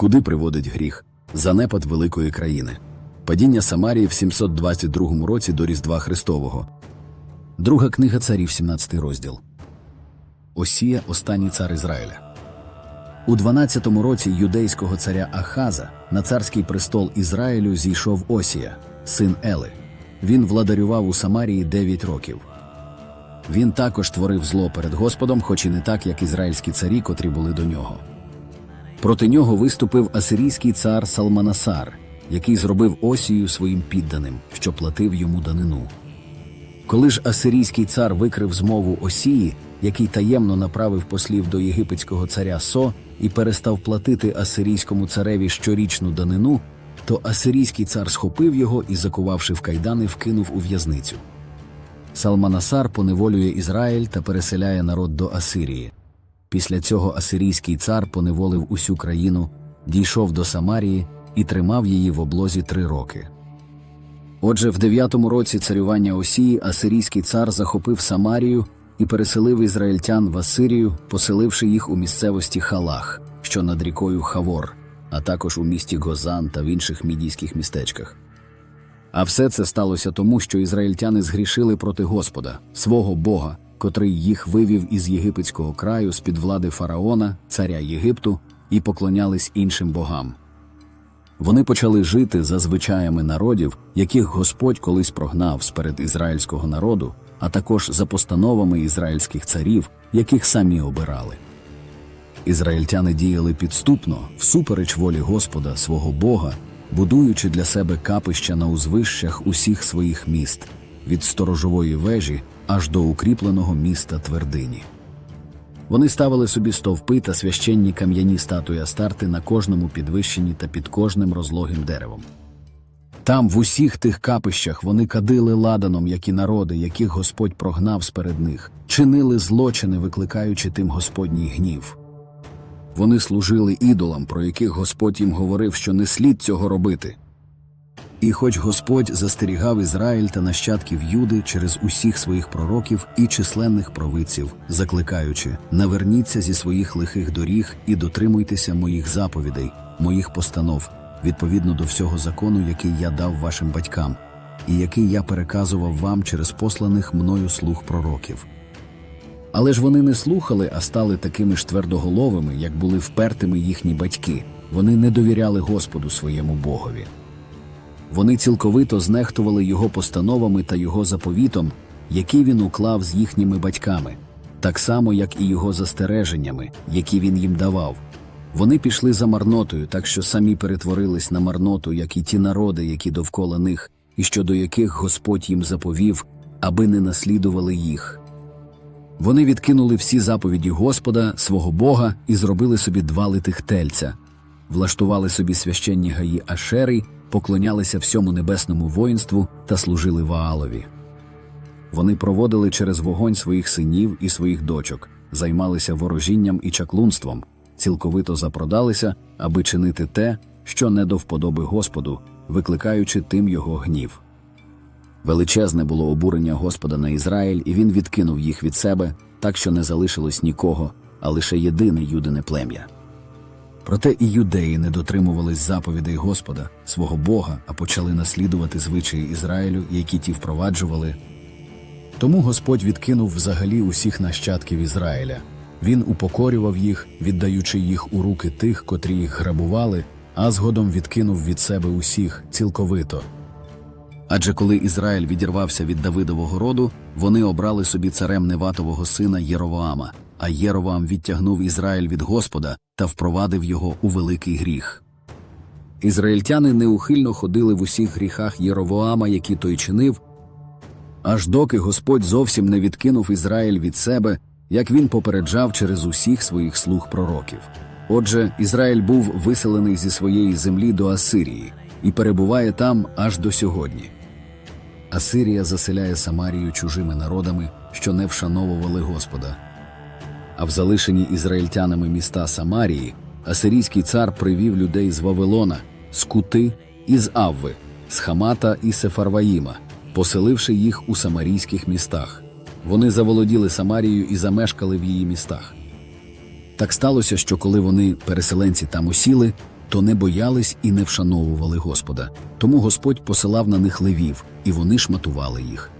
Куди приводить гріх? Занепад великої країни. Падіння Самарії в 722 році до Різдва Христового. Друга книга царів, 17 розділ. Осія, останній цар Ізраїля. У 12-му році юдейського царя Ахаза на царський престол Ізраїлю зійшов Осія, син Ели. Він владарював у Самарії 9 років. Він також творив зло перед Господом, хоч і не так, як ізраїльські царі, котрі були до нього. Проти нього виступив асирійський цар Салманасар, який зробив Осію своїм підданим, що платив йому данину. Коли ж асирійський цар викрив змову Осії, який таємно направив послів до єгипетського царя Со і перестав платити асирійському цареві щорічну данину, то асирійський цар схопив його і, закувавши в кайдани, вкинув у в'язницю. Салманасар поневолює Ізраїль та переселяє народ до Асирії. Після цього асирійський цар поневолив усю країну, дійшов до Самарії і тримав її в облозі три роки. Отже, в дев'ятому році царювання Осії асирійський цар захопив Самарію і переселив ізраїльтян в Асирію, поселивши їх у місцевості Халах, що над рікою Хавор, а також у місті Гозан та в інших мідійських містечках. А все це сталося тому, що ізраїльтяни згрішили проти Господа, свого Бога, котрий їх вивів із єгипетського краю з під влади фараона, царя Єгипту, і поклонялись іншим богам. Вони почали жити за звичаями народів, яких Господь колись прогнав сперед ізраїльського народу, а також за постановами ізраїльських царів, яких самі обирали. Ізраїльтяни діяли підступно, всупереч волі Господа, свого Бога, будуючи для себе капища на узвищах усіх своїх міст, від сторожової вежі аж до укріпленого міста твердині. Вони ставили собі стовпи та священні кам'яні статуї Астарти на кожному підвищенні та під кожним розлогим деревом. Там, в усіх тих капищах, вони кадили ладаном, як і народи, яких Господь прогнав сперед них, чинили злочини, викликаючи тим Господній гнів. Вони служили ідолам, про яких Господь їм говорив, що не слід цього робити. І хоч Господь застерігав Ізраїль та нащадків Юди через усіх своїх пророків і численних провидців, закликаючи наверніться зі своїх лихих доріг і дотримуйтеся моїх заповідей, моїх постанов, відповідно до всього закону, який я дав вашим батькам, і який я переказував вам через посланих мною слуг пророків. Але ж вони не слухали, а стали такими ж твердоголовими, як були впертими їхні батьки. Вони не довіряли Господу своєму Богові. Вони цілковито знехтували його постановами та його заповітом, який він уклав з їхніми батьками, так само, як і його застереженнями, які він їм давав. Вони пішли за марнотою, так що самі перетворились на марноту, як і ті народи, які довкола них, і щодо яких Господь їм заповів, аби не наслідували їх. Вони відкинули всі заповіді Господа, свого Бога, і зробили собі два литих тельця, влаштували собі священні гаї Ашери, поклонялися всьому небесному воїнству та служили Ваалові. Вони проводили через вогонь своїх синів і своїх дочок, займалися ворожінням і чаклунством, цілковито запродалися, аби чинити те, що не до вподоби Господу, викликаючи тим його гнів. Величезне було обурення Господа на Ізраїль, і він відкинув їх від себе, так що не залишилось нікого, а лише єдине юдине плем'я. Проте і юдеї не дотримувались заповідей Господа, свого Бога, а почали наслідувати звичаї Ізраїлю, які ті впроваджували. Тому Господь відкинув взагалі усіх нащадків Ізраїля. Він упокорював їх, віддаючи їх у руки тих, котрі їх грабували, а згодом відкинув від себе усіх цілковито. Адже коли Ізраїль відірвався від Давидового роду, вони обрали собі царем Неватового сина Єровоама, а Єровоам відтягнув Ізраїль від Господа та впровадив його у великий гріх. Ізраїльтяни неухильно ходили в усіх гріхах Єровоама, які той чинив, аж доки Господь зовсім не відкинув Ізраїль від себе, як він попереджав через усіх своїх слуг пророків. Отже, Ізраїль був виселений зі своєї землі до Асирії і перебуває там аж до сьогодні. Асирія заселяє Самарію чужими народами, що не вшановували Господа. А в залишені ізраїльтянами міста Самарії асирійський цар привів людей з Вавилона, з Кути і з Авви, з Хамата і Сефарваїма, поселивши їх у самарійських містах. Вони заволоділи Самарією і замешкали в її містах. Так сталося, що коли вони, переселенці, там усіли, то не боялись і не вшановували Господа. Тому Господь посилав на них левів, і вони шматували їх.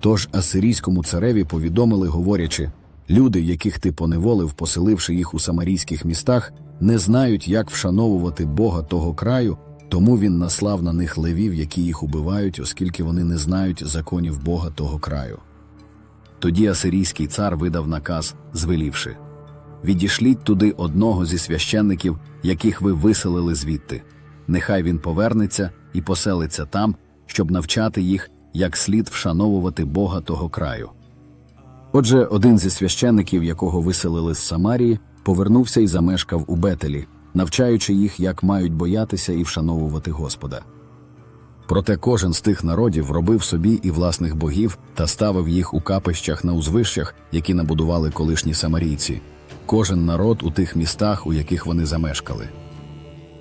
Тож асирійському цареві повідомили, говорячи: люди, яких ти поневолив, поселивши їх у самарійських містах, не знають, як вшановувати Бога того краю, тому він наслав на них левів, які їх убивають, оскільки вони не знають законів Бога того краю. Тоді асирійський цар видав наказ, звелівши Відішліть туди одного зі священників, яких ви виселили звідти. Нехай він повернеться і поселиться там, щоб навчати їх, як слід вшановувати Бога того краю. Отже, один зі священників, якого виселили з Самарії, повернувся і замешкав у Бетелі, навчаючи їх, як мають боятися і вшановувати Господа. Проте кожен з тих народів робив собі і власних богів та ставив їх у капищах на узвищах, які набудували колишні самарійці, кожен народ у тих містах, у яких вони замешкали.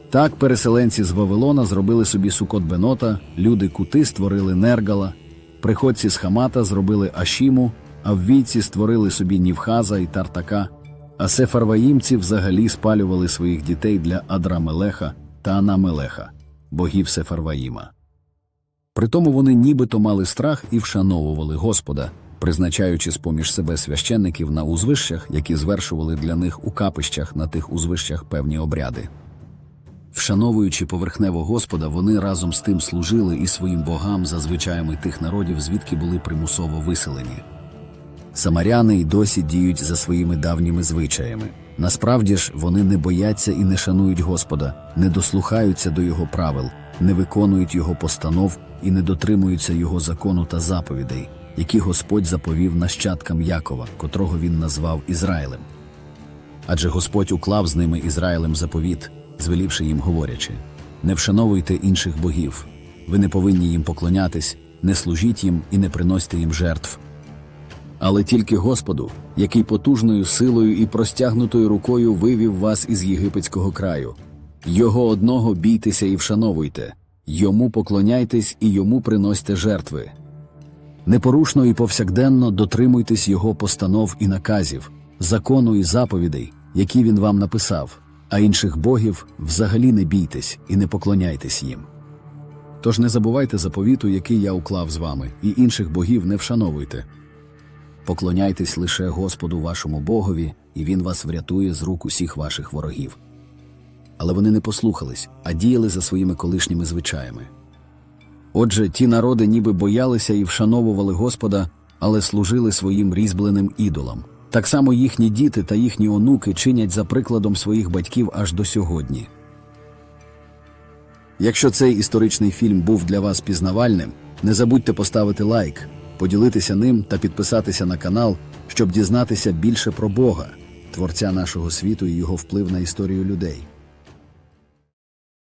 Так переселенці з Вавилона зробили собі сукот Бенота, люди кути створили Нергала, приходці з Хамата зробили Ашіму, а ввійці створили собі Нівхаза і Тартака, а сефарваїмці взагалі спалювали своїх дітей для Адрамелеха та Анамелеха, богів Сефарваїма. Притому вони нібито мали страх і вшановували Господа, призначаючи з-поміж себе священників на узвищах, які звершували для них у капищах на тих узвищах певні обряди. Вшановуючи поверхнево Господа, вони разом з тим служили і своїм богам за звичаями тих народів, звідки були примусово виселені. Самаряни й досі діють за своїми давніми звичаями. Насправді ж вони не бояться і не шанують Господа, не дослухаються до його правил, не виконують його постанов і не дотримуються його закону та заповідей, які Господь заповів нащадкам Якова, котрого він назвав Ізраїлем. Адже Господь уклав з ними Ізраїлем заповіт, звелівши їм, говорячи: не вшановуйте інших богів, ви не повинні їм поклонятись, не служіть їм і не приносьте їм жертв. Але тільки Господу, який потужною силою і простягнутою рукою вивів вас із єгипетського краю. Його одного бійтеся і вшановуйте, йому поклоняйтесь і йому приносьте жертви. Непорушно і повсякденно дотримуйтесь його постанов і наказів, закону і заповідей, які він вам написав, а інших богів взагалі не бійтесь і не поклоняйтесь їм. Тож не забувайте заповіту, який я уклав з вами, і інших богів не вшановуйте. Поклоняйтесь лише Господу вашому Богові, і Він вас врятує з рук усіх ваших ворогів. Але вони не послухались, а діяли за своїми колишніми звичаями. Отже, ті народи ніби боялися і вшановували Господа, але служили своїм різьбленим ідолам. Так само їхні діти та їхні онуки чинять за прикладом своїх батьків аж до сьогодні. Якщо цей історичний фільм був для вас пізнавальним, не забудьте поставити лайк, поділитися ним та підписатися на канал, щоб дізнатися більше про Бога, творця нашого світу і його вплив на історію людей.